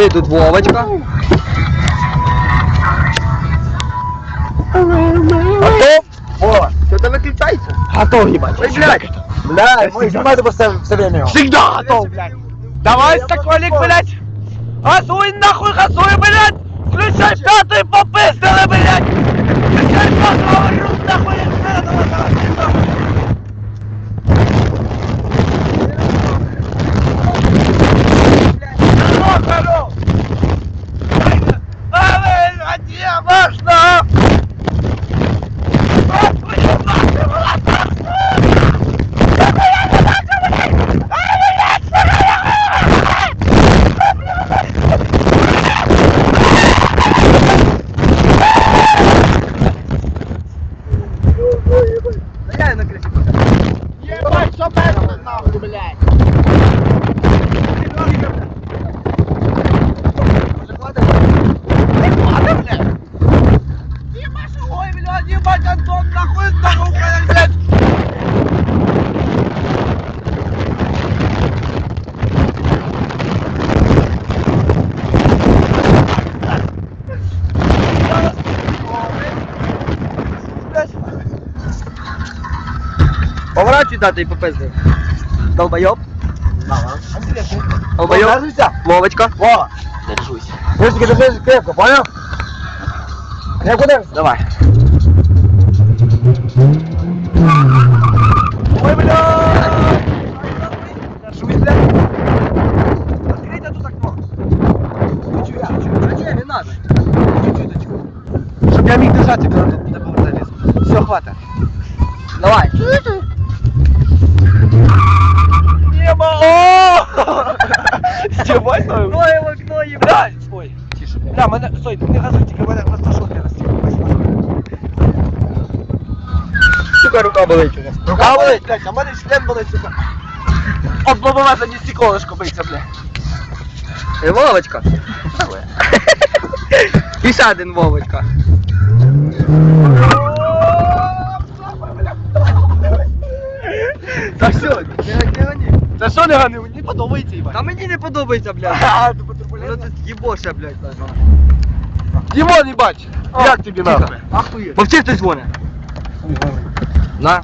Сюди тут Вовочка. Готов? О, Що там виключається? готов, ебать. Ой, блядь. Блядь, мы снимать его все, все время. Всегда готов, блядь. Давай, Соколик, блядь. Газуй нахуй, газуй, блядь. Включай пятый, попиздили, блядь. Включай пятый, говорю, нахуй, я не давай, давай, нахуй. Алло, алло. Але, а где можно? Я на криші. Что это нахуй, блядь? Ебать, Антон, нахуй, нахуй, блядь. Поворачуй дати і попизди. Долбойоб. Долбойоб. Вовочка. Во. Держусь. Держись, держись крепко, понял? Крепко держись. Давай. Ой, блядь! Держусь, блядь. Открыть тут окно. Чуть-чуть, чуть-чуть. А ні, не надо. Чуть-чуть, чуть-чуть. Чтоб я мог держать, когда тут до поворота лез. Все, хватит. Давай. Стебай, стой. Ноє в окно, їбать. Ой, тише. Бля, мене, стой, не газуй, тільки мене просто розтягнув. Сука, рука болить у нас. Рука болить, блядь, а в мене член болить, сука. От лобове за стеклышко биться, бля. Е, Вовочка. І ще один Вовочка. Та все, не гони. Та що не гани, мені подобається, їбать. Та мені не подобається, блядь. А, ти Воно турбулентно. тут їбоше, блядь. Дімон, їбать, як тобі надо? Ахуєть. Мовчи, хтось дзвонить. На.